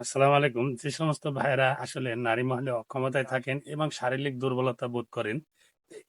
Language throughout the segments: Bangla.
আসসালামু আলাইকুম। যে সমস্ত ভাইয়েরা আসলে নারী মহলে অক্ষমতায় থাকেন এবং শারীরিক দুর্বলতা বোধ করেন,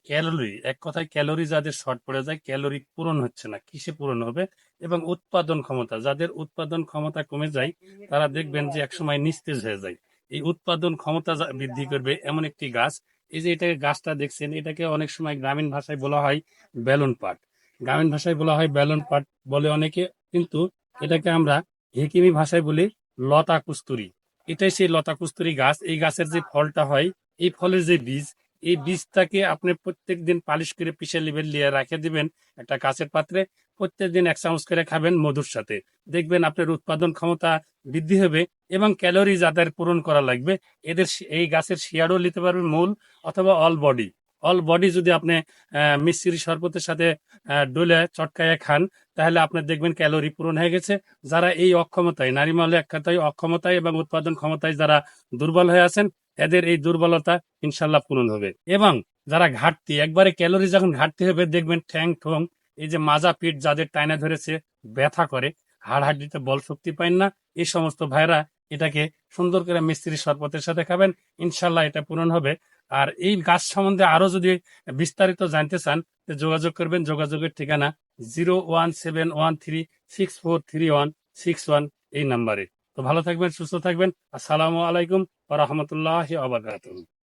ক্যালোরি, এক কথায় ক্যালোরি যাদের শর্ট পড়ে যায়, ক্যালোরি পূরণ হচ্ছে না, কিসে পূরণ হবে? এবং উৎপাদন ক্ষমতা, যাদের উৎপাদন ক্ষমতা কমে যায়, তারা দেখবেন যে একসময় নিস্তেজ হয়ে যায়। এই উৎপাদন ক্ষমতা বৃদ্ধি করবে এমন একটি গাছ, এই যে এটাকে গাছটা দেখছেন, এটাকে অনেক সময় গ্রামীণ ভাষায় বলা হয় বেলুন পাট। গ্রামীণ ভাষায় বলা হয় বেলুন পাট বলে অনেকে, কিন্তু এটাকে আমরা হেকিমি ভাষায় বলি লতা কুস্তুরি। এটাই সেই লতা কুস্তুরি গাছ। এই গাছের যে ফলটা হয়, এই ফলের যে বীজ, এই বীজটাকে আপনি প্রত্যেক দিন পালিশ করে পিষে লিবেন লিয়ে রাখে দিবেন একটা কাঁচের পাত্রে। প্রত্যেক দিন এক চামচ করে খাবেন মধুর সাথে। দেখবেন আপনার উৎপাদন ক্ষমতা বৃদ্ধি হবে এবং ক্যালোরি যাদের পূরণ করা লাগবে। এদের এই গাছের শিয়ারও নিতে পারবেন মূল অথবা অল বডি অল বডি যদি আপনি মিশ্রি শরবতের সাথে ডলে চটকায় খান, তাহলে আপনি দেখবেন ক্যালোরি পূরণ হয়ে গেছে। যারা এই অক্ষমতায়, নারী মহলে এক অক্ষমতায় এবং উৎপাদন ক্ষমতায় যারা দুর্বল হয়ে আছেন, এদের এই দুর্বলতা ইনশাল্লাহ পূরণ হবে। এবং যারা ঘাটতি, একবারে ক্যালোরি যখন ঘাটতি হবে, দেখবেন ঠ্যাং ঠোং, এই যে মাজা পিঠ যাদের টাইনা ধরেছে, ব্যথা করে হাড় হাড্ডিতে বল শক্তি পায় না এই সমস্ত ভাইরা এটাকে সুন্দর করে মিস্ত্রি শরবতের সাথে খাবেন ইনশাল্লাহ এটা পূরণ হবে। আর এই গাছ সম্বন্ধে আরও যদি বিস্তারিত জানতে চান যোগাযোগ করবেন। যোগাযোগের ঠিকানা zero one seven one three six four three one six one এই নাম্বারে। তো ভালো থাকবেন, সুস্থ থাকবেন। আসসালামু আলাইকুম রহমতুল্লাহ আবরকাত